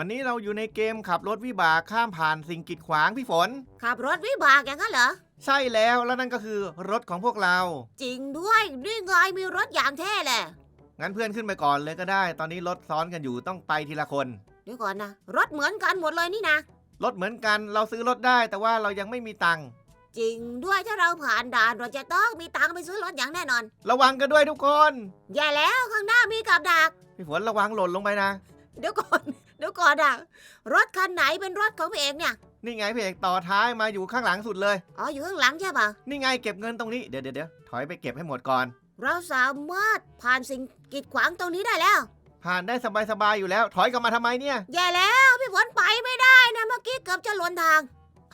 วันนี้เราอยู่ในเกมขับรถวิบากข้ามผ่านสิ่งกีดขวางพี่ฝน ขับรถวิบากอย่างนั้นเหรอ ใช่แล้วแล้วนั่นก็คือรถของพวกเรา จริงด้วยนี่ไงมีรถอย่างเท่เลยงั้นเพื่อนขึ้นไปก่อนเลยก็ได้ ตอนนี้รถซ้อนกันอยู่ต้องไปทีละคน เดี๋ยวก่อนนะรถเหมือนกันหมดเลยนี่นะ รถเหมือนกันเราซื้อรถได้แต่ว่าเรายังไม่มีตังค์จริงด้วยถ้าเราผ่านด่านเราจะต้องมีตังค์ไปซื้อรถอย่างแน่นอน ระวังกันด้วยทุกคนแย่แล้วข้างหน้ามีกับดักพี่ฝนระวังหล่นลงไปนะ เดี๋ยวก่อน เดี๋ยวก่อนอะรถคันไหนเป็นรถของพี่เอกเนี่ย นี่ไงพี่เอกต่อท้ายมาอยู่ข้างหลังสุดเลย อ๋อ อยู่ข้างหลังใช่ปะนี่ไงเก็บเงินตรงนี้ เดี๋ยวเดี๋ยวเดี๋ยวถอยไปเก็บให้หมดก่อน เราสามารถผ่านสิ่งกีดขวางตรงนี้ได้แล้ว ผ่านได้สบายๆอยู่แล้ว ถอยกลับมาทำไมเนี่ย แย่แล้วพี่ฝนไปไม่ได้นะเมื่อกี้เกือบจะหล่นทาง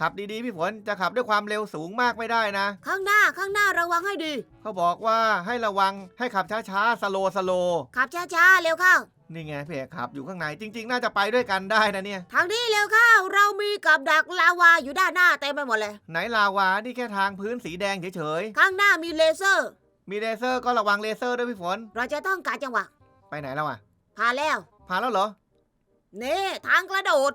ขับดีๆพี่ฝนจะขับด้วยความเร็วสูงมากไม่ได้นะ ข้างหน้าข้างหน้าระวังให้ดี เขาบอกว่าให้ระวังให้ขับช้าๆสโลสโลขับช้าๆเร็วเข้า นี่ไงพี่เอกขับ อยู่ข้างในจริง ๆ น่าจะไปด้วยกันได้นะเนี่ย ทางนี้เร็วเข้าเรามีกับดักลาวาอยู่ด้านหน้าเต็มไปหมดเลย ไหนลาวานี่แค่ทางพื้นสีแดงเฉยข้างหน้ามีเลเซอร์ ๆ มีเลเซอร์ก็ระวังเลเซอร์ด้วยพี่ฝน เราจะต้องการจังหวะไปไหนแล้วอะผ่านแล้วผ่านแล้วเหรอ นี่ทางกระโดด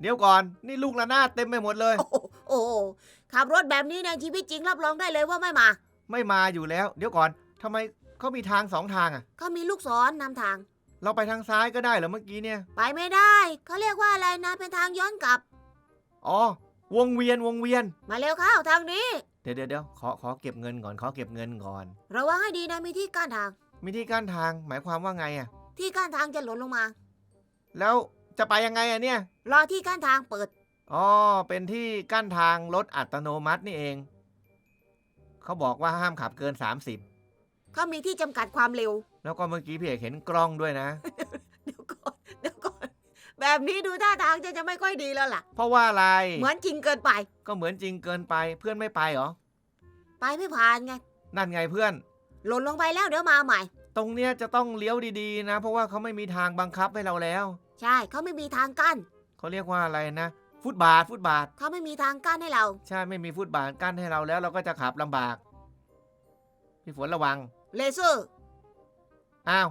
เดี๋ยวก่อน นี่ลูกระนาดเต็มไปหมดเลย โอ้โหโอ้โหขับรถแบบนี้ในชีวิตจริงรับรองได้เลยว่าไม่มา ไม่มาอยู่แล้ว เดี๋ยวก่อนทำไมเขามีทางสองทางอะเขามีลูกศรนำทาง เราไปทางซ้ายก็ได้เหรอเมื่อกี้เนี่ย ไปไม่ได้ เขาเรียกว่าอะไรนะเป็นทางย้อนกลับ อ๋อ วงเวียนวงเวียน มาเร็วเข้าทางนี้ เดี๋ยวเดี๋ยวเดี๋ยวขอขอเก็บเงินก่อนขอเก็บเงินก่อน ระวังให้ดีนะมีที่กั้นทาง มีที่กั้นทางหมายความว่าไงอะที่กั้นทางจะหล่นลงมา แล้วจะไปยังไงอะเนี่ย รอที่กั้นทางเปิด อ๋อ เป็นที่กั้นทางรถอัตโนมัตินี่เอง เขาบอกว่าห้ามขับเกิน 30 เขามีที่จำกัดความเร็ว แล้วก็เมื่อกี้พี่เอกเห็นกล้องด้วยนะ เดี๋ยวก่อนเดี๋ยวก่อน แบบนี้ดูท่าทางจะจะไม่ค่อยดีแล้วล่ะ เพราะว่าอะไร เหมือนจริงเกินไป ก็เหมือนจริงเกินไปเพื่อนไม่ไปเหรอ ไปไม่ผ่านไง นั่นไงเพื่อน หล่นลงไปแล้วเดี๋ยวมาใหม่ ตรงเนี้ยจะต้องเลี้ยวดีๆนะ เพราะว่าเขาไม่มีทางบังคับให้เราแล้ว ใช่เขาไม่มีทางกั้นเขาเรียกว่าอะไรนะ ฟุตบาทฟุตบาท เขาไม่มีทางกั้นให้เรา ใช่ไม่มีฟุตบาทกั้นให้เราแล้วเราก็จะขับลำบาก พี่ฝนระวัง เลเซอร์ อ้าว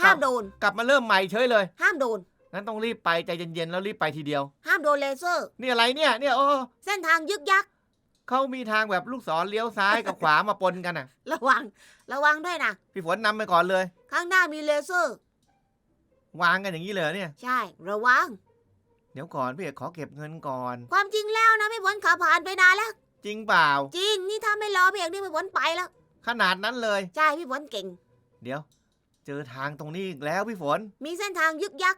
ห้ามโดน กลับมาเริ่มใหม่เฉยเลย ห้ามโดน งั้นต้องรีบไปใจเย็นๆแล้วรีบไปทีเดียว ห้ามโดนเลเซอร์ นี่อะไรเนี่ย เนี่ยโอ้เส้นทางยึกยักเขามีทางแบบลูกศรเลี้ยวซ้ายกับขวามาปนกันอะ ระวัง ระวังด้วยนะ พี่ฝนนำไปก่อนเลย ข้างหน้ามีเลเซอร์ วางกันอย่างนี้เลยเหรอเนี่ย ใช่ ระวัง เดี๋ยวก่อนพี่เอกขอเก็บเงินก่อน ความจริงแล้วนะพี่ฝนขับผ่านไปนานแล้ว จริงเปล่า จริง นี่ถ้าไม่รอพี่เอกนี่พี่ฝนไปแล้ว ขนาดนั้นเลย ใช่พี่ฝนเก่ง เดี๋ยว เจอทางตรงนี้อีกแล้วพี่ฝน มีเส้นทางยึกยัก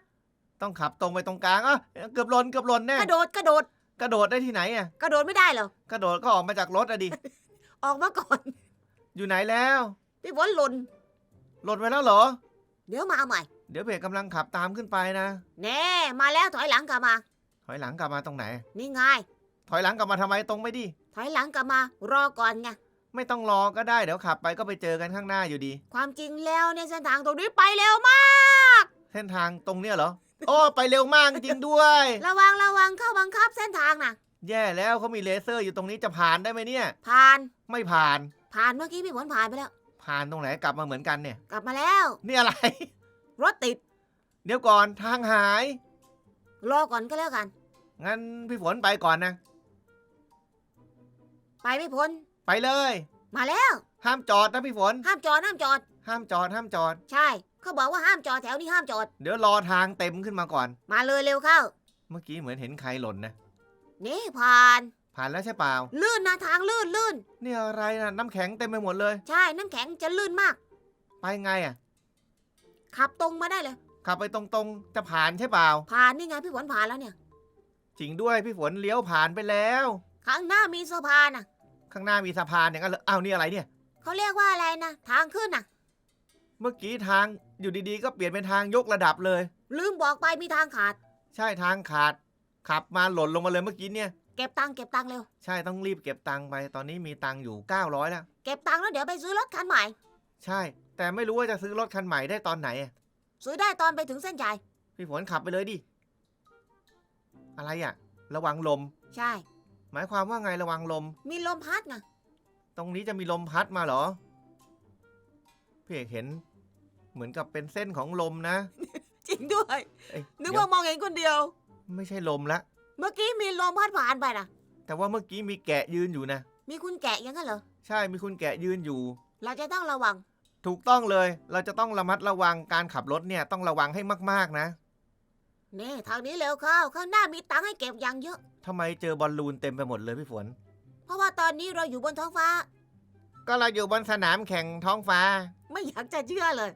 ต้องขับตรงไปตรงกลางอะเกือบหล่นเกือบหล่นแน่ กระโดดกระโดด กระโดดได้ที่ไหนอะ กระโดดไม่ได้เหรอ กระโดดก็ออกมาจากรถอะดิ ออกมาก่อน อยู่ไหนแล้ว พี่ฝนหล่น หล่นไปแล้วเหรอ เดี๋ยวมาใหม่ เดี๋ยวพี่เอกกำลังขับตามขึ้นไปนะ แน่ มาแล้วถอยหลังกลับมา ถอยหลังกลับมาตรงไหน นี่ไง ถอยหลังกลับมาทำไมตรงไม่ดีถอยหลังกลับมา รอก่อนไง ไม่ต้องรอก็ได้เดี๋ยวขับไปก็ไปเจอกันข้างหน้าอยู่ดี ความจริงแล้วเนี่ยเส้นทางตรงนี้ไปเร็วมาก เส้นทางตรงเนี้ยเหรอ โอ้ ไปเร็วมากจริงด้วย ระวังระวังเข้าบังคับเส้นทางนะแย่แล้วเขามีเลเซอร์อยู่ตรงนี้จะผ่านได้ไหมเนี่ย ผ่าน ไม่ผ่าน ผ่านเมื่อกี้พี่ฝนผ่านไปแล้ว ผ่านตรงไหนกลับมาเหมือนกันเนี่ย กลับมาแล้ว นี่อะไร รถติด เดี๋ยวก่อนทางหาย รอก่อนก็แล้วกัน งั้นพี่ฝนไปก่อนนะ ไปไม่พ้น ไปเลย มาแล้ว ห้ามจอดนะพี่ฝน ห้ามจอดห้ามจอด ห้ามจอดห้ามจอด ใช่ เขาบอกว่าห้ามจอดแถวนี้ห้ามจอด เดี๋ยวรอทางเต็มขึ้นมาก่อน มาเลยเร็วเข้า เมื่อกี้เหมือนเห็นใครหล่นนะ นี่ผ่าน ผ่านแล้วใช่เปล่า ลื่นนะทางลื่นลื่น นี่อะไรนะน้ำแข็งเต็มไปหมดเลย ใช่น้ำแข็งจะลื่นมาก ไปไงอะ ขับตรงมาได้เลย ขับไปตรงๆ จะผ่านใช่เปล่า ผ่านนี่ไงพี่ฝนผ่านแล้วเนี่ย จริงด้วยพี่ฝนเลี้ยวผ่านไปแล้ว ข้างหน้ามีสะพานน่ะ ข้างหน้ามีสะพานอย่างนั้นเหรออ้าวนี่อะไรเนี่ย เขาเรียกว่าอะไรนะ ทางขึ้นน่ะ เมื่อกี้ทางอยู่ดีๆ ก็เปลี่ยนเป็นทางยกระดับเลย ลืมบอกไปมีทางขาด ใช่ทางขาด ขับมาหล่นลงมาเลยเมื่อกี้เนี่ย เก็บตังค์เก็บตังค์เร็ว ใช่ต้องรีบเก็บตังค์ไป ตอนนี้มีตังค์อยู่ 900แล้ว เก็บตังค์แล้วเดี๋ยวไปซื้อรถคันใหม่ ใช่ แต่ไม่รู้ว่าจะซื้อรถคันใหม่ได้ตอนไหนอะซื้อได้ตอนไปถึงเส้นชัยพี่ฝนขับไปเลยดิ อะไรอะระวังลม ใช่ หมายความว่าไงระวังลม มีลมพัดไงตรงนี้จะมีลมพัดมาเหรอพี่เอกเห็น เหมือนกับเป็นเส้นของลมนะจจริงด้วยเอ้ยนึกเดี๋ยว่าวมองเห็นคนเดียวไม่ใช่ลมละ เมื่อกี้มีลมพัดผ่านไปนะแต่ว่าเมื่อกี้มีแกะยืนอยู่นะ มีคุณแกะอยังงั้นเหรอใช่มีคุณแกะยืนอยู่ เราจะต้องระวัง ถูกต้องเลย เราจะต้องระมัดระวังการขับรถเนี่ยต้องระวังให้มากๆนะ นี่ทางนี้เร็วเข้าข้างหน้ามีตังค์ให้เก็บอย่างเยอะ ทำไมเจอบอลลูนเต็มไปหมดเลยพี่ฝน เพราะว่าตอนนี้เราอยู่บนท้องฟ้า ก็เราอยู่บนสนามแข่งท้องฟ้า ไม่อยากจะเชื่อเลย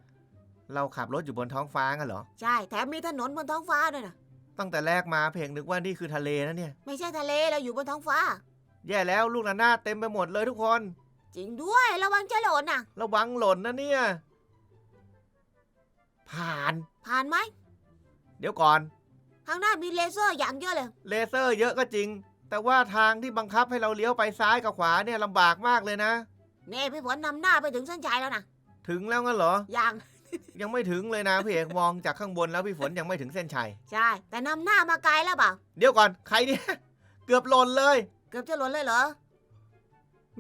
เราขับรถอยู่บนท้องฟ้างั้นเหรอ ใช่แถมมีถนนบนท้องฟ้าด้วยนะตั้งแต่แรกมาเพลงนึกว่านี่คือทะเลนะเนี่ย ไม่ใช่ทะเลเราอยู่บนท้องฟ้า แย่แล้วลูกระนาดเต็มไปหมดเลยทุกคน จริงด้วยระวังจะหล่นนะระวังหล่นนะเนี่ย ผ่าน ผ่านไหม เดี๋ยวก่อน ข้างหน้ามีเลเซอร์อย่างเยอะเลย เลเซอร์เยอะก็จริง แต่ว่าทางที่บังคับให้เราเลี้ยวไปซ้ายกับขวาเนี่ยลำบากมากเลยนะเน่พี่ฝนนำหน้าไปถึงเส้นชัยแล้วนะถึงแล้วงั้นเหรอ ยังยังไม่ถึงเลยนะพี่เอกมองจากข้างบนแล้วพี่ฝนยังไม่ถึงเส้นชัย ใช่ แต่นำหน้ามาไกลแล้วเปล่า เดี๋ยวก่อนใครเนี่ย เกือบหล่นเลย เกือบจะหล่นเลยเหรอ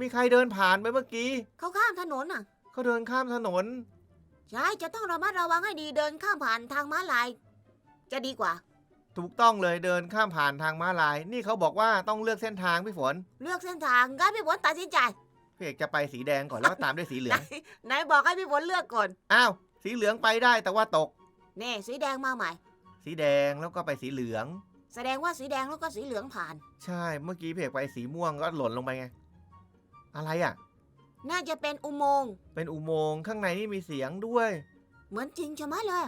มีใครเดินผ่านไปเมื่อกี้ เขาข้ามถนนน่ะ เขาเดินข้ามถนน ใช่ จะต้องระมัดระวังให้ดีเดินข้ามผ่านทางม้าลาย จะดีกว่า ถูกต้องเลยเดินข้ามผ่านทางม้าลาย นี่เขาบอกว่าต้องเลือกเส้นทางพี่ฝนเลือกเส้นทางงั้นพี่ฝนตัดสินใจพี่เอกจะไปสีแดงก่อนแล้วก็ตามด้วยสีเหลืไหนองไหนบอกให้พี่ฝนเลือกก่อนอ้าวสีเหลืองไปได้แต่ว่าตกเน่สีแดงมาใหม่ สีแดงแล้วก็ไปสีเหลือง แสดงว่าสีแดงแล้วก็สีเหลืองผ่าน ใช่เมื่อกี้พี่เอกไปสีม่วงก็หล่นลงไปไง อะไรอะ น่าจะเป็นอุโมงค์เป็นอุโมงค์ข้างในนี่มีเสียงด้วย เหมือนจริงใช่ไหมเลย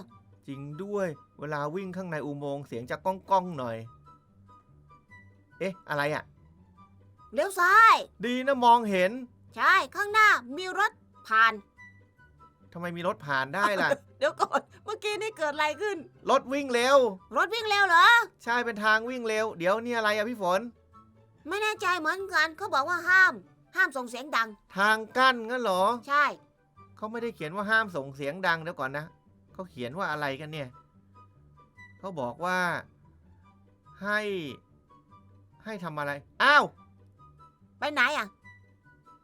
จริงด้วยเวลาวิ่งข้างในอุโมงค์เสียงจะก้องก้องๆหน่อย เอ๊ะ อะไรอะ เลี้ยวซ้าย ดีนะมองเห็นใช่ ข้างหน้ามีรถผ่าน ทำไมมีรถผ่านได้ล่ะ เดี๋ยวก่อน เมื่อกี้นี่เกิดอะไรขึ้น รถวิ่งเร็ว รถวิ่งเร็วเหรอ ใช่เป็นทางวิ่งเร็ว เดี๋ยวนี่อะไรอะพี่ฝน ไม่แน่ใจเหมือนกันเขาบอกว่าห้าม ห้ามส่งเสียงดัง ทางกั้นงั้นเหรอ ใช่ เขาไม่ได้เขียนว่าห้ามส่งเสียงดังเดี๋ยวก่อนนะ เขาเขียนว่าอะไรกันเนี่ยเขาบอกว่าให้ให้ทำอะไร อ้าว ไปไหนอะ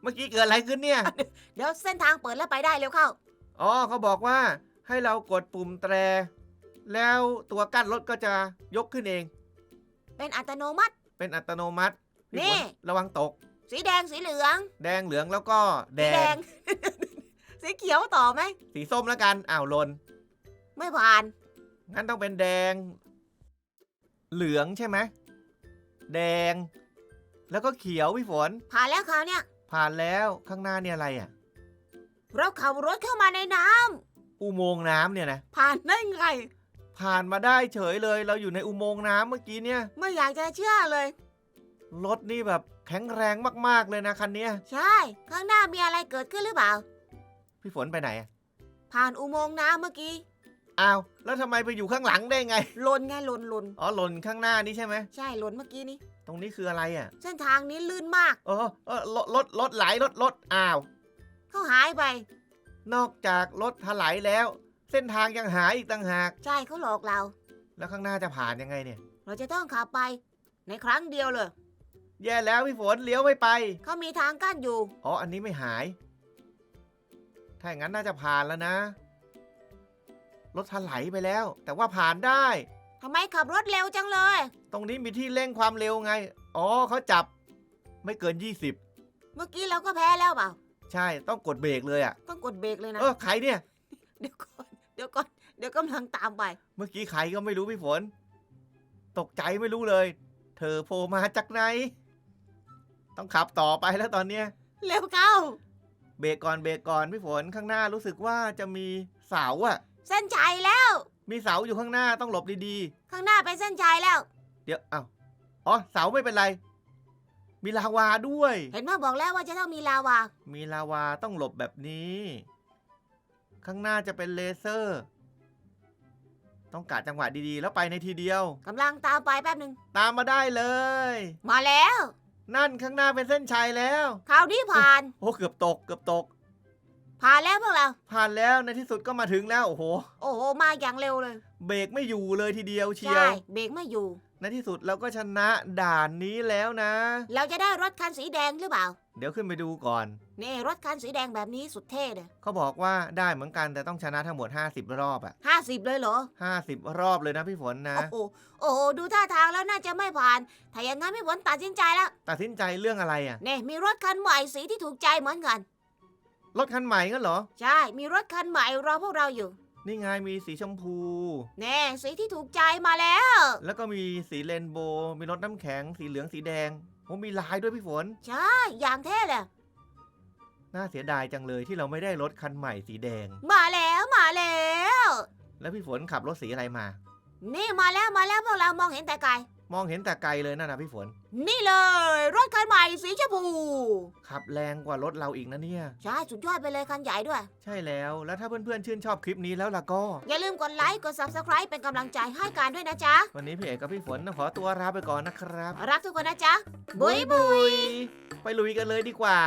เมื่อกี้เกิดอะไรขึ้นเนี่ย เดี๋ยวเส้นทางเปิดแล้วไปได้เร็วเข้า อ๋อเขาบอกว่าให้เรากดปุ่มแตร แล้วตัวกั้นรถก็จะยกขึ้นเอง เป็นอัตโนมัติ เป็นอัตโนมัติพี่นี่ฝนระวังตก สีแดงสีเหลือง แดงเหลืองแล้วก็แดสีแดงงสีเขียวต่อไหม สีส้มแล้วกัน อ้าวหลน ไม่ผ่าน งั้นต้องเป็นแดง เหลืองใช่ไหมแดง แล้วก็เขียวพี่ฝน ผ่านแล้วคราวเนี้ยผ่านแล้วข้างหน้าเนี่ยอะไรอะ เราขับรถเข้ามาในน้ำอุโมงค์น้ำเนี่ยนะผ่านได้ไง ผ่านมาได้เฉยเลย เราอยู่ในอุโมงค์น้ำเมื่อกี้เนี่ย ไม่อยากจะเชื่อเลย รถนี่แบบแข็งแรงมากๆเลยนะคันเนี้ยใช่ ข้างหน้ามีอะไรเกิดขึ้นหรือเปล่า พี่ฝนไปไหนอะผ่านอุโมงค์น้ำเมื่อกี้ อ้าวแล้วทำไมไปอยู่ข้างหลังได้ไงหลนไงหลนหลนอ๋อหล่นข้างหน้านี่ใช่ไหม ใช่หลนเมื่อกี้นี้ ตรงนี้คืออะไรอะ เส้นทางนี้ลื่นมาก เออเออรถรถรถไหลรถรถอ้าว เขาหายไป นอกจากรถถลายแล้ว เส้นทางยังหายอีกต่างหาก ใช่เขาหลอกเรา แล้วข้างหน้าจะผ่านยังไงเนี่ย เราจะต้องขับไป ในครั้งเดียวเลย แย่แล้วพี่ฝนเลี้ยวไม่ไป เขามีทางกั้นอยู่ อ๋อ อันนี้ไม่หาย ถ้าอย่างนั้นน่าจะผ่านแล้วนะ รถถลายไปแล้ว แต่ว่าผ่านได้ ทำไมขับรถเร็วจังเลย ตรงนี้มีที่เร่งความเร็วไง อ๋อเขาจับไม่เกิน 20 เมื่อกี้เราก็แพ้แล้วเปล่า ใช่ต้องกดเบรกเลยอะ่ะ ต้องกดเบรกเลยนะ เออใครเนี่ย เดี๋ยวก่อน เดี๋ยวก่อน เดี๋ยวกำลังตามไป เมื่อกี้ใครก็ไม่รู้พี่ฝน ตกใจไม่รู้เลย เธอโผล่มาจากไหน ต้องขับต่อไปแล้วตอนเนี้ย เร็วเข้า เบรกก่อนเบรกก่อนพี่ฝนข้างหน้ารู้สึกว่าจะมีเสาอะ เส้นชัยแล้ว มีเสาอยู่ข้างหน้าต้องหลบดีข้างหน้าเป็นเส้นชัยแล้ว ๆ เดี๋ยวอ้าวอ๋อเสาไม่เป็นไร มีลาวาด้วย เห็นว่าบอกแล้วว่าจะต้องมีลาวา มีลาวาต้องหลบแบบนี้ ข้างหน้าจะเป็นเลเซอร์ ต้องกะจังหวะดีๆ แล้วไปในทีเดียว กำลังตามไปแป๊บหนึ่งตามมาได้เลย มาแล้ว นั่นข้างหน้าเป็นเส้นชัยแล้ว คราวนี้ผ่าน โอ้เกือบตก เกือบตก ผ่านแล้วพวกเรา ผ่านแล้วในที่สุดก็มาถึงแล้วโอ้โห โอ้โห มาอย่างเร็วเลย เบรกไม่อยู่เลยทีเดียวเชียใช่วเบรกไม่อยู่ ในที่สุดเราก็ชนะด่านนี้แล้วนะ เราจะได้รถคันสีแดงหรือเปล่า เดี๋ยวขึ้นไปดูก่อน นี่รถคันสีแดงแบบนี้สุดเท่เลยเขาบอกว่าได้เหมือนกันแต่ต้องชนะทั้งหมด 50 รอบอะห้าสิบเลยเหรอ 50 รอบเลยนะพี่ฝนนะ โอ้โห โอ้โห ดูท่าทางแล้วน่าจะไม่ผ่าน ถ้าอย่างนั้นพี่ฝนตัดสินใจแล้ว ตัดสินใจเรื่องอะไรอะ นี่มีรถคันใหม่สีที่ถูกใจเหมือนกัน รถคันใหม่งั้นเหรอ ใช่ มีรถคันใหม่รอพวกเราอยู่ นี่ไงมีสีชมพู แน่สีที่ถูกใจมาแล้ว แล้วก็มีสีเรนโบว์มีรถน้ำแข็ง สีเหลืองสีแดงโอ้มีลายด้วยพี่ฝน ใช่อย่างเท่เลย น่าเสียดายจังเลยที่เราไม่ได้รถคันใหม่สีแดง มาแล้วมาแล้ว แล้วพี่ฝนขับรถสีอะไรมา นี่มาแล้วมาแล้วพวกเรามองเห็นแต่ไกล มองเห็นแต่ไกลเลยนั่นนะพี่ฝน นี่เลย รถคันใหม่สีชมพู ขับแรงกว่ารถเราอีกนะเนี่ย ใช่ สุดยอดไปเลยคันใหญ่ด้วย ใช่แล้ว แล้วถ้าเพื่อนๆ ชื่นชอบคลิปนี้แล้วล่ะก็ อย่าลืมกดไลค์ กด subscribe เป็นกำลังใจให้การด้วยนะจ๊ะ วันนี้พี่เอกกับพี่ฝนต้องขอตัวลาไปก่อนนะครับ รักทุกคนนะจ๊ะ บุยบุย ไปลุยกันเลยดีกว่า